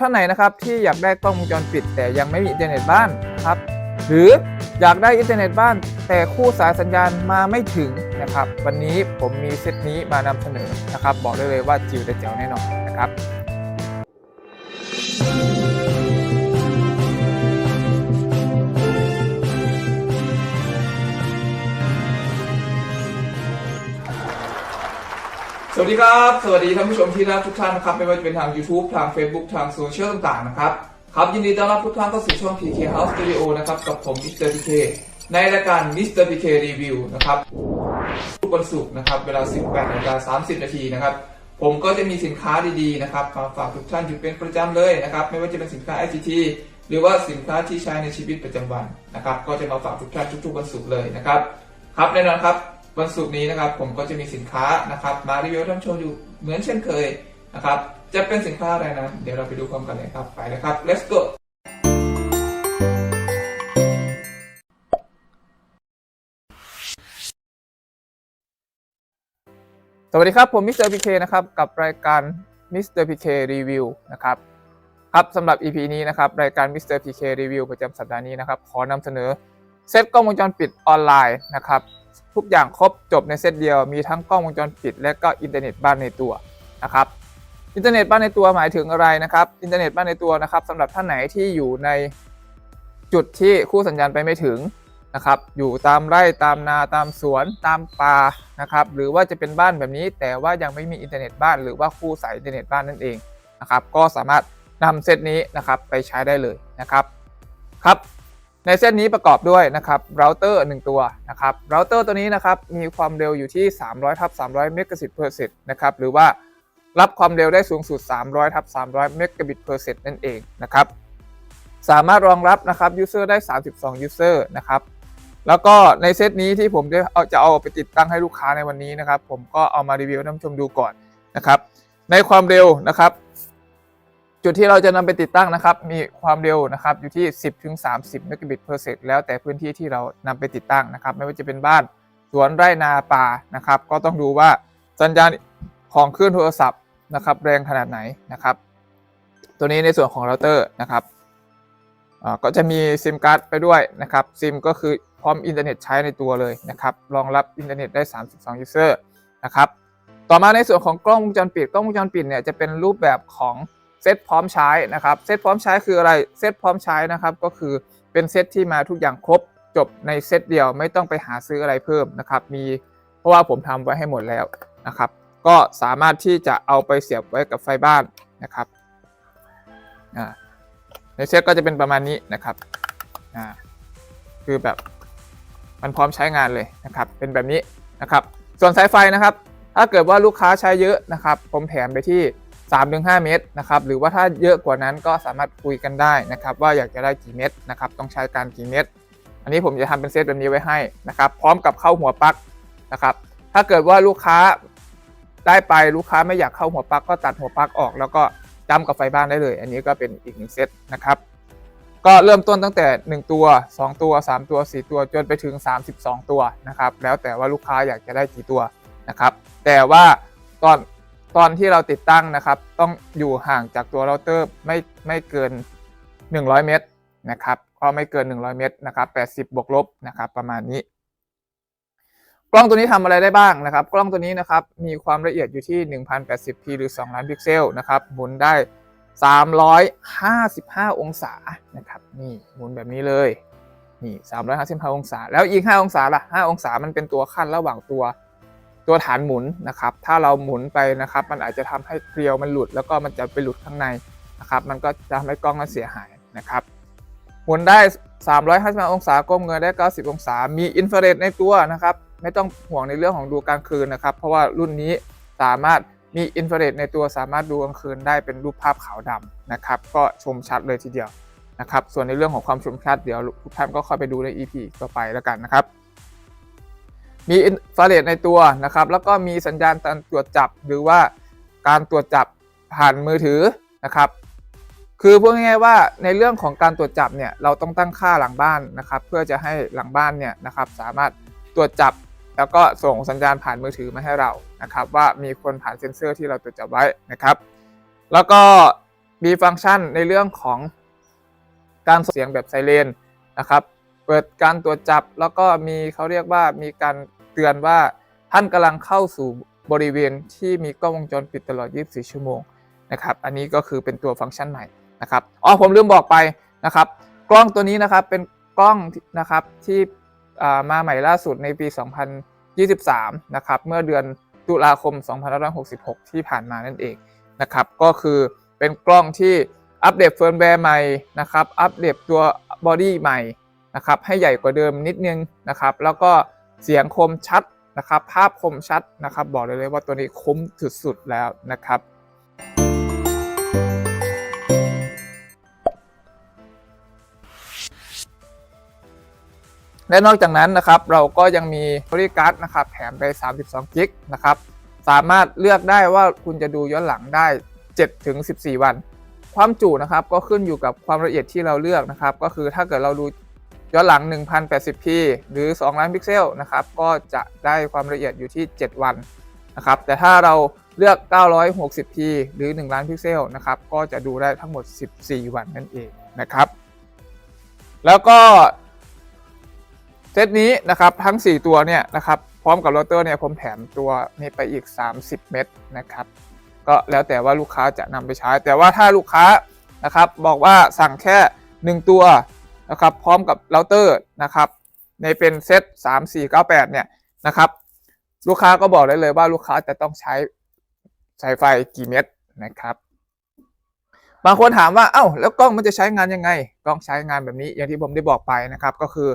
ท่านไหนนะครับที่อยากได้กล้องวงจรปิด แต่ยังไม่มีอินเทอร์เน็ตบ้านนะครับ หรืออยากได้อินเทอร์เน็ตบ้าน แต่คู่สายสัญญาณมาไม่ถึงนะครับ วันนี้ผมมีเซตนี้มานำเสนอนะครับ บอกได้เลยว่าจิ๋วแต่แจ๋วแน่นอนนะครับ สวัสดีครับ สวัสดีท่านผู้ชมที่รักทุกท่านนะครับ ไม่ว่าจะเป็นทาง YouTube ทาง Facebook ทางโซเชียลต่างๆนะครับ ครับยินดีต้อนรับทุกท่านเข้าสู่ช่อง PK House Studio นะครับกับผม Mr. PK ในรายการ Mr. PK Review นะครับทุกวันศุกร์นะครับเวลา 18นาฬิกา30 นาทีนะครับ ผมก็จะมีสินค้าดีๆนะครับมาฝากทุกท่านอยู่เป็นประจำเลยนะครับ ไม่ว่าจะเป็นสินค้า ICT หรือว่าสินค้าที่ใช้ในชีวิตประจำวันนะครับ ก็จะมาฝากทุกท่านทุกๆวันศุกร์เลยนะครับ ครับแน่นอนครับ วันศุกร์นี้นะครับผมก็จะมีสินค้านะครับมารีวิวท่านชมอยู่เหมือนเช่นเคยนะครับจะเป็นสินค้าอะไรนั้นเดี๋ยวเราไปดูพร้อมกันเลยครับไปเลยครับ let's go สวัสดีครับ ผมมิสเตอร์พีเคนะครับ กับรายการมิสเตอร์พีเครีวิวนะครับครับสำหรับ EP นี้นะครับ รายการมิสเตอร์พีเครีวิวประจำสัปดาห์นี้นะครับ ขอนำเสนอ เซตกล้องวงจรปิดออนไลน์นะครับทุกอย่างครบจบในเซตเดียวมีทั้งกล้องวงจรปิด และก็อินเทอร์เน็ตบ้านในตัวนะครับอินเทอร์เน็ตบ้านในตัวหมายถึงอะไรนะครับอินเทอร์เน็ตบ้านในตัวนะครับสำหรับท่านไหนที่อยู่ในจุดที่คู่สัญญาณไปไม่ถึงนะครับอยู่ตามไร่ตามนาตามสวนตามป่านะครับหรือว่าจะเป็นบ้านแบบนี้ แต่ว่ายังไม่มีอินเทอร์เน็ตบ้านหรือว่าคู่สายอินเทอร์เน็ตบ้านนั่นเองนะครับก็สามารถนำเซตนี้นะครับไปใช้ได้เลยนะครับครับ ในเส้นนี้ประกอบด้วยนะครับเราเตอร์1ตัวนะครับเราเตอร์ตัวนี้นะครับมีความเร็วอยู่ที่ 300ทับ300เมกะบิตเพอร์เซกนะครับหรือว่ารับความเร็วได้สูงสุด 300ทับ300เมกะบิตเพอร์เซกนั่นเองนะครับสามารถรองรับนะครับยูเซอร์ได้ 32ยูเซอร์นะครับแล้วก็ในเซตนี้ที่ผมจะเอาจะเอาไปติดตั้งให้ลูกค้าในวันนี้นะครับ ผมก็เอามารีวิวท่านผู้ชมดูก่อนนะครับ ในความเร็วนะครับ จุดที่เราจะนำไปติดตั้งนะครับ มีความเร็วนะครับอยู่ที่ 10ถึง30 megabit per sec แล้วแต่พื้นที่ที่เรานำไปติดตั้งนะครับ ไม่ว่าจะเป็นบ้านสวนไร่นาป่านะครับ ก็ต้องดูว่าสัญญาณของคลื่นโทรศัพท์นะครับ แรงขนาดไหนนะครับ ตัวนี้ในส่วนของเราเตอร์นะครับก็จะมีซิมการ์ดไปด้วยนะครับซิมก็คือพร้อมอินเทอร์เน็ตใช้ในตัวเลยนะครับรองรับอินเทอร์เน็ตได้ 32 user นะครับต่อมาในส่วนของกล้องวงจรปิดกล้องวงจรปิดเนี่ยจะเป็นรูปแบบของ เซตพร้อมใช้นะครับเซตพร้อมใช้คืออะไรเซตพร้อมใช้นะครับก็คือเป็นเซตที่มาทุกอย่างครบจบในเซตเดียวไม่ต้องไปหาซื้ออะไรเพิ่มนะครับมีเพราะว่าผมทำไว้ให้หมดแล้วนะครับ ก็สามารถที่จะเอาไปเสียบไว้กับไฟบ้านนะครับในเซตก็จะเป็นประมาณนี้นะครับคือแบบมันพร้อมใช้งานเลยนะครับเป็นแบบนี้นะครับส่วนสายไฟนะครับ ถ้าเกิดว่าลูกค้าใช้เยอะนะครับ ผมแถมไปที่ 3-5 เมตรนะครับหรือว่าถ้าเยอะกว่านั้นก็สามารถคุยกันได้นะครับว่าอยากจะได้กี่เม็ดนะครับต้องใช้การกี่เม็ดอันนี้ผมจะทำเป็นเซตแบบนี้ไว้ให้นะครับพร้อมกับเข้าหัวปลั๊กนะครับถ้าเกิดว่าลูกค้าได้ไปลูกค้าไม่อยากเข้าหัวปลั๊กก็ตัดหัวปลั๊กออก แล้วก็จำกับไฟบ้านได้เลย อันนี้ก็เป็นอีกหนึ่งเซตนะครับก็เริ่มต้นตั้งแต่ 1 ตัว 2 ตัว 3 ตัว 4 ตัวจนไปถึง 32 ตัวนะครับแล้วแต่ว่าลูกค้าอยากจะได้กี่ตัวนะครับแต่ว่าตอน ตอนที่เราติดตั้งนะครับ ต้องอยู่ห่างจากตัวเราเตอร์ไม่ไม่เกิน 100 เมตรนะครับก็ไม่เกิน 100 เมตรนะครับ80บวกลบนะครับประมาณนี้ กล้องตัวนี้ทำอะไรได้บ้างนะครับ กล้องตัวนี้นะครับมีความละเอียดอยู่ที่ 1080p หรือ 2 ล้านพิกเซลนะครับหมุนได้ 355 องศานะครับนี่หมุนแบบนี้เลยนี่355 องศา แล้วอีก 5 องศาล่ะ5องศามันเป็นตัวขั้นระหว่างตัว ตัวฐานหมุนนะครับ ถ้าเราหมุนไปนะครับ มันอาจจะทำให้เกลียวมันหลุด แล้วก็มันจะไปหลุดข้างในนะครับ มันก็จะทำให้กล้องนั้นเสียหายนะครับ หมุนได้ 355องศาก้มเงยได้ 90 องศา มีอินฟราเรดในตัวนะครับ ไม่ต้องห่วงในเรื่องของดูกลางคืนนะครับ เพราะว่ารุ่นนี้สามารถมีอินฟราเรดในตัวสามารถดูกลางคืนได้เป็นรูปภาพขาวดำนะครับ ก็ชมชัดเลยทีเดียวนะครับ ส่วนในเรื่องของความชมชัดเดี๋ยวทุกท่านก็ค่อยไปดูใน EP ต่อไปแล้วกันนะครับ มีอินฟราเรดในตัวนะครับ แล้วก็มีสัญญาณการตรวจจับ หรือว่าการตรวจจับผ่านมือถือนะครับ คือพูดง่ายๆว่าในเรื่องของการตรวจจับเนี่ยเราต้องตั้งค่าหลังบ้านนะครับ เพื่อจะให้หลังบ้านเนี่ยนะครับสามารถตรวจจับแล้วก็ส่งสัญญาณผ่านมือถือมาให้เรานะครับ ว่ามีคนผ่านเซ็นเซอร์ที่เราตรวจจับไว้นะครับ แล้วก็มีฟังก์ชันในเรื่องของการส่งเสียงแบบไซเรนนะครับ เปิดการตรวจจับแล้วก็มีเขาเรียกว่ามีการ เตือนว่าท่านกำลังเข้าสู่บริเวณที่มีกล้องวงจรปิดตลอด 24 ชั่วโมงนะครับ อันนี้ก็คือเป็นตัวฟังก์ชันใหม่นะครับ อ๋อผมลืมบอกไปนะครับ กล้องตัวนี้นะครับเป็นกล้องนะครับที่มาใหม่ล่าสุดในปี 2023 นะครับ เมื่อเดือนตุลาคม 2566 ที่ผ่านมานั่นเองนะครับ ก็คือเป็นกล้องที่อัปเดตเฟิร์มแวร์ใหม่นะครับ อัปเดตตัวบอดี้ใหม่นะครับ ให้ใหญ่กว่าเดิมนิดนึงนะครับ แล้วก็ เสียงคมชัดนะครับ ภาพคมชัดนะครับ บอกเลยเลยว่าตัวนี้คุ้มสุดๆแล้วนะครับ และนอกจากนั้นนะครับเราก็ยังมีบริการ์ดนะครับแถมไป 32กิกนะครับ สามารถเลือกได้ว่าคุณจะดูย้อนหลังได้7ถึง14 วัน ความจุนะครับก็ขึ้นอยู่กับความละเอียดที่เราเลือกนะครับ ก็คือถ้าเกิดเราดู ย้อนหลัง 1080p หรือ 2 ล้านพิกเซลนะครับ ก็จะได้ความละเอียดอยู่ที่ 7 วันนะครับ แต่ถ้าเราเลือก 960p หรือ 1 ล้านพิกเซลนะครับ ก็จะดูได้ทั้งหมด 14 วันนั่นเองนะครับ แล้วก็เซตนี้นะครับทั้ง 4 ตัวเนี่ยนะครับพร้อมกับโรเตอร์เนี่ยผมแถมตัวนี้ไปอีก 30 เม็ดนะครับก็แล้วแต่ว่าลูกค้าจะนำไปใช้ แต่ว่าถ้าลูกค้านะครับบอกว่าสั่งแค่ 1 ตัว นะครับพร้อมกับเราเตอร์นะครับในเป็นเซต3 4 9 8เนี่ยนะครับลูกค้าก็บอกได้เลยว่าลูกค้าจะต้องใช้สายไฟกี่เม็ดนะครับ บางคนถามว่าเอ้าแล้วกล้องมันจะใช้งานยังไง กล้องใช้งานแบบนี้อย่างที่ผมได้บอกไปนะครับ ก็คือ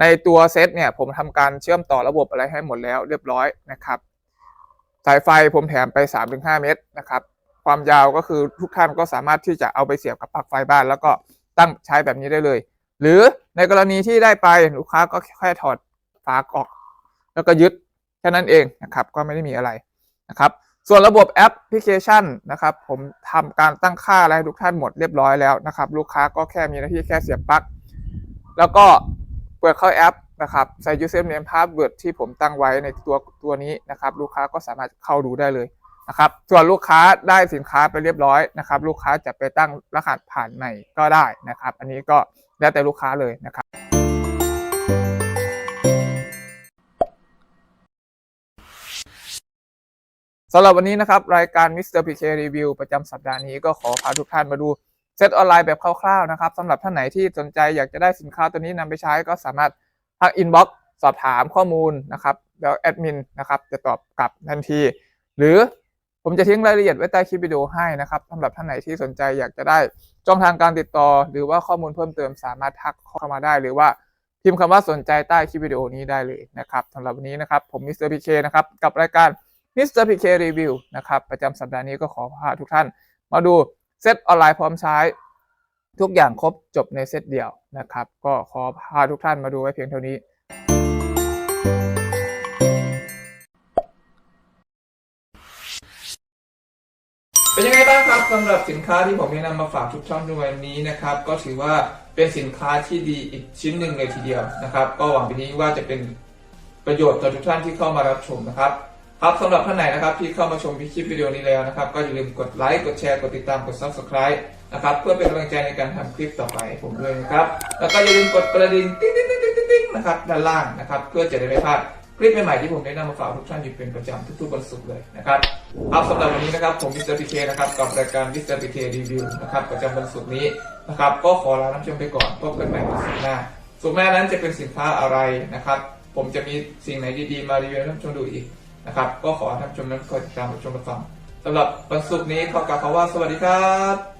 ในตัวเซตเนี่ยผมทำการเชื่อมต่อระบบอะไรให้หมดแล้วเรียบร้อยนะครับ สายไฟผมแถมไป 3-5 เมตรนะครับ ความยาวก็คือทุกท่านก็สามารถที่จะเอาไปเสียบกับปลั๊กไฟบ้าน แล้วก็ตั้งใช้แบบนี้ได้เลย หรือในกรณีที่ได้ไปลูกค้าก็แค่ถอดฝากออก แล้วก็ยึดแค่นั้นเองนะครับ ก็ไม่ได้มีอะไรนะครับ ส่วนระบบแอปพลิเคชันนะครับ ผมทำการตั้งค่าอะไรให้ทุกท่านหมดเรียบร้อยแล้วนะครับ ลูกค้าก็แค่มีหน้าที่แค่เสียบปลั๊กแล้วก็เปิดเข้าแอปนะครับใส่ username password ที่ผมตั้งไว้ในตัวตัวนี้นะครับ ลูกค้าก็สามารถเข้าดูได้เลย นะครับส่วนลูกค้าได้สินค้าไปเรียบร้อยนะครับ ลูกค้าจะไปตั้งรหัสผ่านใหม่ก็ได้นะครับ อันนี้ก็แล้วแต่ลูกค้าเลยนะครับ สำหรับวันนี้นะครับ รายการ Mr. PK Review ประจำสัปดาห์นี้ก็ขอพาทุกท่านมาดูเซตออนไลน์แบบคร่าวๆนะครับสำหรับท่านไหนที่สนใจอยากจะได้สินค้าตัวนี้นำไปใช้ก็สามารถทักอินบ็อกซ์สอบถามข้อมูลนะครับ แล้วแอดมินนะครับจะตอบกลับทันที หรือ ผมจะทิ้งรายละเอียดไว้ใต้คลิปวิดีโอให้นะครับสำหรับท่านไหนที่สนใจอยากจะได้ช่องทางการติดต่อ หรือว่าข้อมูลเพิ่มเติมสามารถทักเข้ามาได้ หรือว่าพิมพ์คำว่าสนใจใต้คลิปวิดีโอนี้ได้เลยนะครับสำหรับวันนี้นะครับผมมิสเตอร์พีเคนะครับกับรายการ Mr. PK Review นะครับประจำสัปดาห์นี้ก็ขอพาทุกท่าน มาดูเซตออนไลน์พร้อมใช้ ทุกอย่างครบจบในเซตเดียวนะครับ ก็ขอพาทุกท่านมาดูไว้เพียงเท่านี้ เป็นยังไงบ้างครับสำหรับสินค้าที่ผมได้นำมาฝากทุกท่านในวันนี้นะครับ ก็ถือว่าเป็นสินค้าที่ดีอีกชิ้นหนึ่งเลยทีเดียวนะครับ ก็หวังไปนี้ว่าจะเป็นประโยชน์ต่อทุกท่านที่เข้ามารับชมนะครับ ครับสำหรับท่านไหนนะครับที่เข้ามาชมคลิปวิดีโอนี้แล้วนะครับ ก็อย่าลืมกดไลค์กดแชร์กดติดตามกด subscribe นะครับ เพื่อเป็นกำลังใจในการทำคลิปต่อไปผมด้วยนะครับ แล้วก็อย่าลืมกดกระดิ่งติ๊งติ๊งติ๊งติ๊งติ๊งนะครับด้านล่างนะครับ เพื่อจะได้ไม่พลาด คลิปใหม่ๆที่ผมได้นำมาฝากทุกท่านอยู่เป็นประจำทุกๆวันศุกร์เลยนะครับครับสำหรับวันนี้นะครับผมมิสเตอร์พีเคนะครับกับรายการมิสเตอร์พีเครีวิวนะครับประจำวันศุกร์นี้นะครับก็ขอลาท่านชมไปก่อนพบกันใหม่ในศุกร์หน้าศุกร์หน้านั้นจะเป็นสินค้าอะไรนะครับ ผมจะมีสิ่งไหนดีๆมารีวิวท่านชมดูอีกนะครับก็ขอท่านชมนั้นคอยติดตามรับชมรับฟังสำหรับวันศุกร์นี้ขอกล่าวคำว่าสวัสดีครับ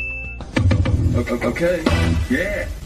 Okay. Yeah.